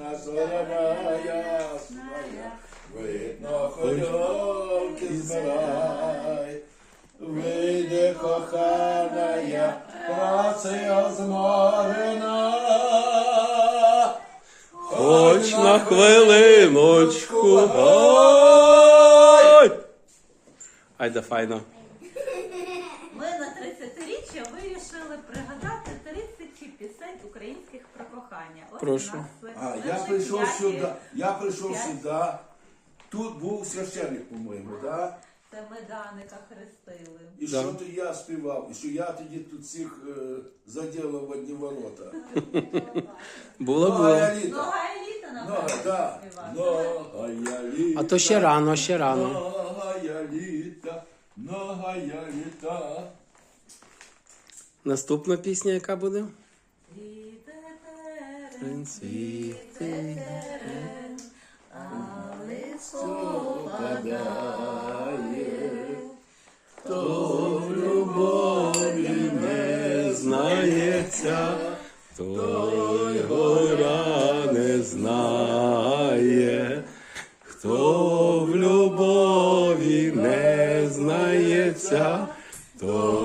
ясна, зоряна ясна, видно, хольовки збирай. Вийде кохана я, працею зморена. Хоч на хвилиночку. Ой! Айда файно. Ми на 30-річчя вирішили пригадати 30 пісень українських про кохання. Ось Прошу. у нас А, я прийшов п'яті. сюди, я прийшов П'ять. сюди. Тут був священник, по-моєму, да? Це ми Даника хрестили. І Да. що то я співав, і що я тоді тут всіх е, заділив в одні ворота. Було Нога було. літа. Нога еліта Нога, да. співати. Нога я літа. А то ще рано, ще рано. Нога я літа, нога я літа. Наступна пісня, яка буде? Цвіте цвіте терен, Падає, Хто в любові не знається, той горя не знає. Хто в любові не знається, той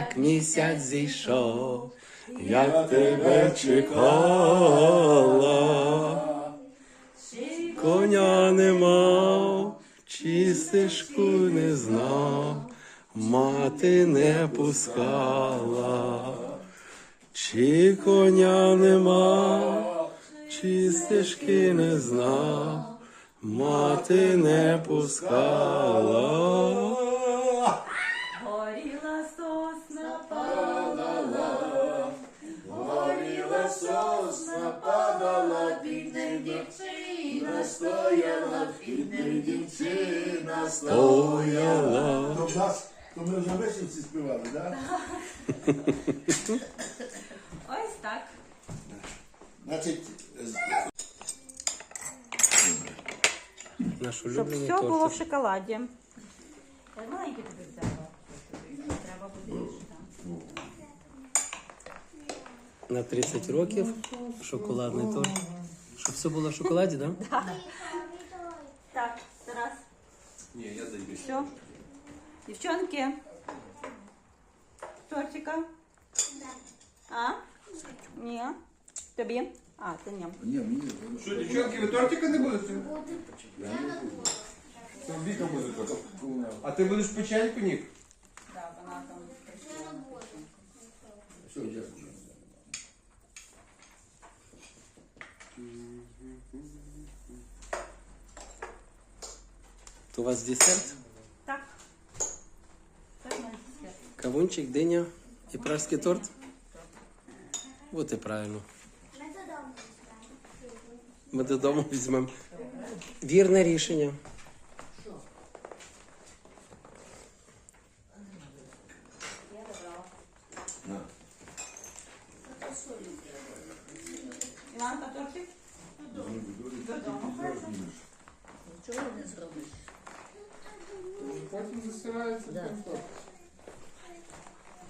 Як місяць зійшов, як тебе чекала, коня не мав, чи стежку не знав, мати не пускала, чи коня не мав, чи стежки не знав, мати не пускала. Дівчина стояла, під дівчина Стояла. То в нас, то ми вже вишенці співали, так? Ось так. Значить, Наш Щоб улюблений все було в тортик. шоколаді. Маленький тобі взяла. Треба буде ще там. На 30 років шоколадний торт. Щоб все було в шоколаді, так? Да? Так, Тарас. Ні, я даю. Все. Дівчонки. Тортика? А? Ні. Тобі? А, це ні. ні, мені. Що, дівчонки, ви тортика не будете? Це Віка буде тортик. А ти будеш печеньку, Нік? Так, вона там. Все, дякую. То у вас десерт, Так. Кавунчик, диня і пражський торт. От і правильно. Ми додому візьмемо. Вірне рішення. Іванка, тортик? Потім засирається. торт.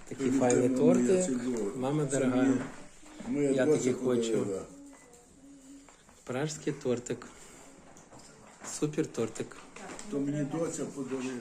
Такі файні торти. Мама дорога. Моя Я такі хочу. подарила. Пражський тортик. Супер тортик. То мені доця подарила.